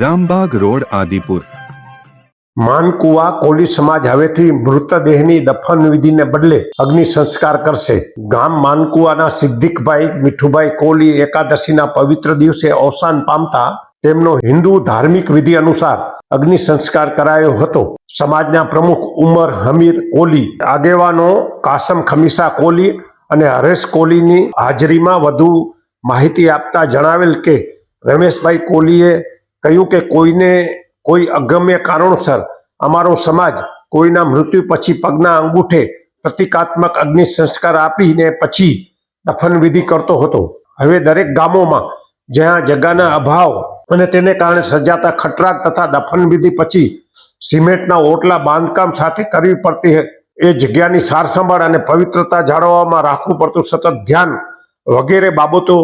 Rambag road, Adipur. Mankuva Koli સમાજ હવેથી મૃતદેહની દફન વિધિને બદલે અગ્નિ સંસ્કાર કરશે. ગામ માનકુવાના સિદ્ધિકભાઈ મીઠુભાઈ કોલી એકાદશીના પવિત્ર દિવસે અવસાન પામતા તેમનો હિન્દુ ધાર્મિક વિધિ અનુસાર અગ્નિ સંસ્કાર કરાયો હતો. સમાજના પ્રમુખ ઉમર હમીર કોલી, આગેવાનો કાસમ ખમીસા કોલી અને હરેશ કોલીની હાજરીમાં વધુ માહિતી આપતા જણાવેલ કે રમેશભાઈ કોલીએ કહ્યું કે કોઈને કોઈ અગમ્ય કારણોસર અમારો સમાજ કોઈના મૃત્યુ પછી પગના અંગૂઠે પ્રતિકાત્મક અગ્નિ સંસ્કાર આપીને પછી દફન વિધિ કરતો હતો. હવે દરેક ગામોમાં જ્યાં જગાના અભાવ અને તેને કારણે સર્જાતા ખટરાક તથા દફન વિધિ પછી સિમેન્ટના ઓટલા બાંધકામ સાથે કરવી પડતી એ જગ્યાની સાર સંભાળ અને પવિત્રતા જાળવવામાં રાખવું પડતું સતત ધ્યાન વગેરે બાબતો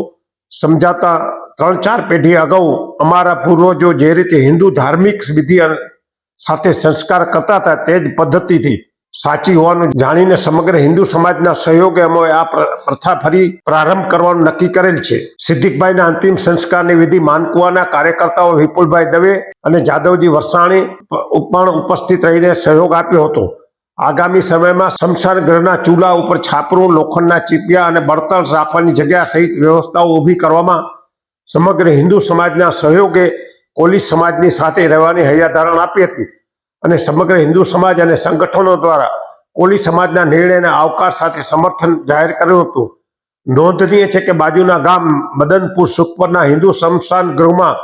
સમજાતા ત્રણ ચાર પેઢી અગાઉ અમારા પૂર્વજો જે રીતે હિન્દુ ધાર્મિક વિધિ સાથે સંસ્કાર કરતા હતા તે જ પદ્ધતિથી સાચી હોવાનું જાણીને સમગ્ર હિન્દુ સમાજના સહયોગે અમે આ પ્ર- પ્રથા ફરી પ્રારંભ કરવાનું નક્કી કરેલ છે. સિદ્ધિકભાઈના અંતિમ સંસ્કારની વિધિ માનકુવાના કાર્યકર્તાઓ વિપુલભાઈ દવે અને જાદવજી વરસાણી પણ ઉપસ્થિત રહીને સહયોગ આપ્યો હતો. આગામી સમયમાં સ્મશાન ગ્રહના ચૂલા ઉપર છાપરું, લોખંડના ચીપિયા અને બળતણ રાખવાની જગ્યા સહિત વ્યવસ્થાઓ ઊભી કરવામાં સમગ્ર હિન્દુ સમાજના સહયોગે કોલી સમાજની સાથે રહેવાની હૈયાધારણ આપી હતી અને સમગ્ર હિન્દુ સમાજ અને સંગઠનો દ્વારા કોલી સમાજના નિર્ણયને આવકાર સાથે સમર્થન જાહેર કર્યું હતું. નોંધનીય છે કે બાજુના ગામ મદનપુર સુખપરના હિન્દુ સંસ્થાન ગૃહમાં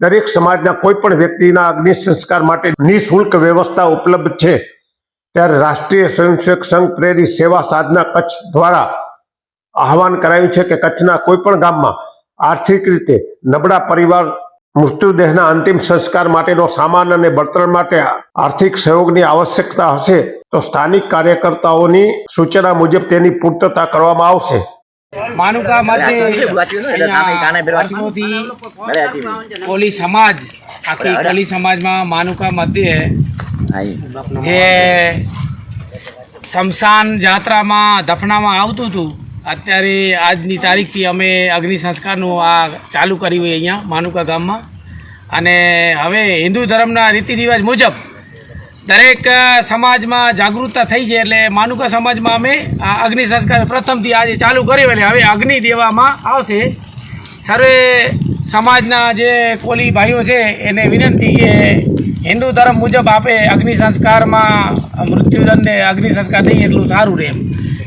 દરેક સમાજના કોઈ પણ વ્યક્તિના અગ્નિ સંસ્કાર માટે નિઃશુલ્ક વ્યવસ્થા ઉપલબ્ધ છે. ત્યારે રાષ્ટ્રીય સ્વયંસેવક સંઘ પ્રેરિત સેવા સાધના કચ્છ દ્વારા આહવાન કરાયું છે કે કચ્છના કોઈ પણ ગામમાં આર્થિક રીતે નબળા પરિવાર મૃત્યુદેહના અંતિમ સંસ્કાર માટેનો સામાન અને બળતણ માટે આર્થિક સહયોગની આવશ્યકતા હશે તો સ્થાનિક કાર્યકર્તાઓની સૂચના મુજબ તેની પૂર્તતા કરવામાં આવશે માનુકા મધ્યે. કોલી સમાજ આખી કોલી સમાજમાં માનુકા મધ્યે. જે શમશાન જાત્રામાં દફનામાં આવતું હતું અત્યારે આજની તારીખથી અમે અગ્નિ સંસ્કારનું આ ચાલુ કર્યું હોય અહીંયા માનુકા ગામમાં. અને હવે હિન્દુ ધર્મના રીતિ રિવાજ મુજબ દરેક સમાજમાં જાગૃતતા થઈ છે એટલે માનુકા સમાજમાં અમે આ અગ્નિ સંસ્કાર પ્રથમથી આજે ચાલુ કર્યો એટલે હવે અગ્નિ દેવામાં આવશે. સર્વે સમાજના જે કોલી ભાઈઓ છે એને વિનંતી કે હિન્દુ ધર્મ મુજબ આપે અગ્નિ સંસ્કારમાં મૃત્યુદંડને અગ્નિ સંસ્કાર દઈએ એટલું સારું રહે એમ.